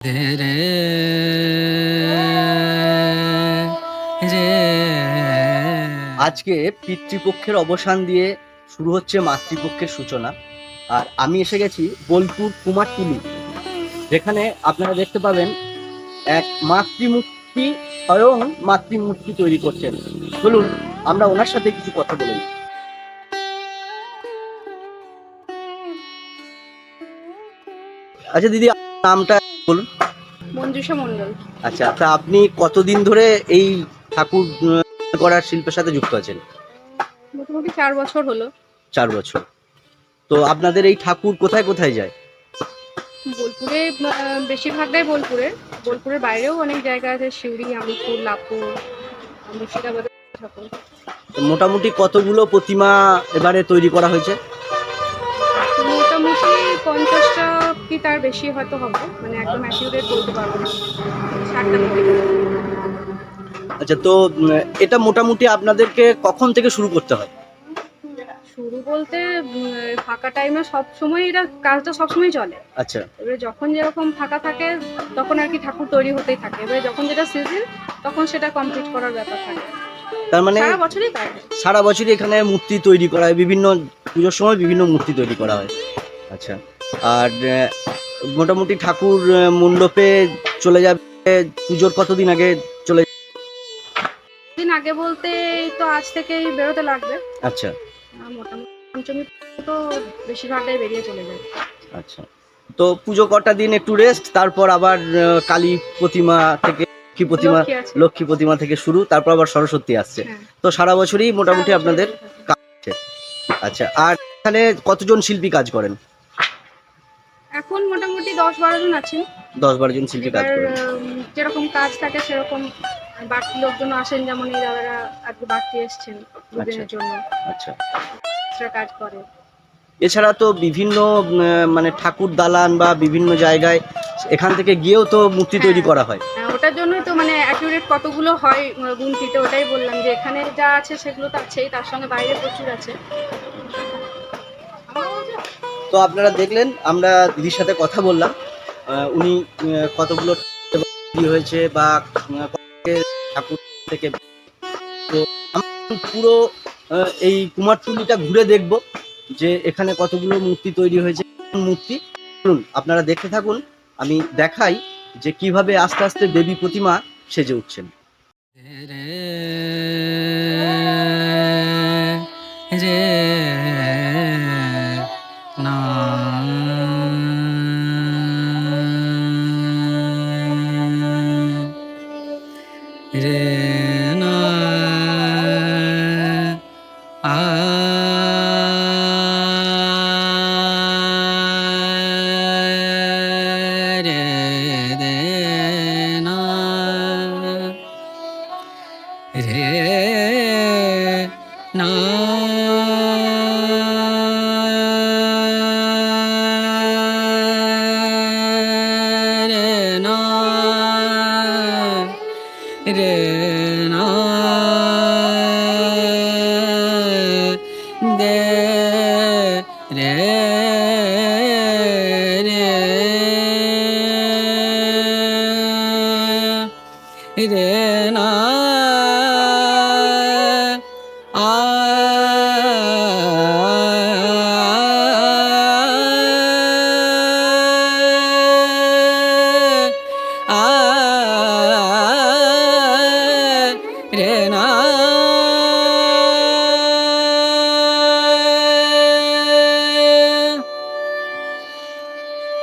রে রে। আজকে পিতৃপক্ষের অবসান দিয়ে শুরু হচ্ছে মাতৃপক্ষের সূচনা। আর আমি এসে গেছি বোলপুর কুমার কুমারটুলি যেখানে আপনারা দেখতে পাবেন এক মাতৃমূর্তি স্বয়ং মাতৃমূর্তি তৈরি করছেন। চলুন, আমরা ওনার সাথে কিছু কথা বলি আচ্ছা দিদি, নামটা বলুন। মঞ্জুষা মণ্ডল। আচ্ছা তা আপনি কতদিন ধরে এই ঠাকুর করার শিল্পের সাথে যুক্ত আছেন? মোটামুটি চার বছর হলো। চার বছর। তো আপনাদের এই ঠাকুর কোথায় কোথায় যায়? বোলপুরে বেশিরভাগটাই বোলপুরে। বোলপুরের বাইরেও অনেক জায়গা আছে শিউরি আমিরপুর লাভপুর মুর্শিদাবাদের ঠাকুর। তো মোটামুটি কতগুলো প্রতিমা এবারে তৈরি করা হয়েছে? কি তার বেশি হয়তো হবে মানে একদম অ্যাকিউরেট বলতে পারব না। ষাটটা আচ্ছা তো এটা মোটামুটি আপনাদেরকে কখন থেকে শুরু করতে হয়? শুরু বলতে ফাঁকা টাইমে সব সময় এটা কাজটা সবসময় চলে। আচ্ছা। এবারে যখন যেরকম ফাঁকা থাকে তখন আর কি ঠাকুর তৈরি হতেই থাকে। এবারে যখন যেটা সিজন তখন সেটা কমপ্লিট করার ব্যাপার থাকে। তার মানে সারা বছরই সারা বছরই এখানে মূর্তি তৈরি করা হয় বিভিন্ন পুজোর সময় বিভিন্ন মূর্তি তৈরি করা হয়। আচ্ছা। আর মোটামুটি ঠাকুর মণ্ডপে চলে যাবে পুজোর কতদিন আগে চলে দিন আগে বলতে এই তো আজ থেকেই বেরোতে লাগবে। আচ্ছা। মোটামুটি পঞ্চমী তো বেশিরভাগটাই বেরিয়ে চলে যায়। আচ্ছা। তো পুজো কটা দিন একটু রেস্ট তারপর আবার কালী প্রতিমা থেকে লক্ষ্মী প্রতিমা লক্ষ্মী প্রতিমা থেকে শুরু তারপর আবার সরস্বতী আসছে। হ্যাঁ। তো সারা বছরই মোটামুটি আপনাদের আচ্ছা আর এখানে কতজন শিল্পী কাজ করেন? এখন মোটামুটি দশ বারো জন আছেন। দশ বারো জন শিল্পী কাজ করেন। যেরকম কাজ থাকে সেরকম বাড়তি লোকজন আসেন যেমন এই দাদারা আজকে বাড়তি এসছেন দুদিনের জন্য। আচ্ছা। কাজ করে। এছাড়া তো বিভিন্ন মানে ঠাকুর দালান বা বিভিন্ন জায়গায় এখান থেকে গিয়েও তো মূর্তি তৈরি হ্যাঁ। করা হয়। হ্যাঁ, ওটার জন্যই তো মানে অ্যাকিউরেট কতগুলো হয় গুনতিতে ওটাই বললাম যে এখানে যা আছে সেগুলো তো আছেই তার সঙ্গে বাইরে প্রচুর আছে। তো আপনারা দেখলেন, আমরা দিদির সাথে কথা বললাম। উনি কতগুলো হয়েছে বা ঠাকুর থেকে তো পুরো এই কুমারটুলিটা ঘুরে দেখব যে এখানে কতগুলো মূর্তি তৈরি হয়েছে মূর্তি। চলুন, আপনারা দেখতে থাকুন, আমি দেখাই যে কীভাবে আস্তে আস্তে দেবী প্রতিমা সেজে উঠছেন। না রে না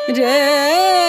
রে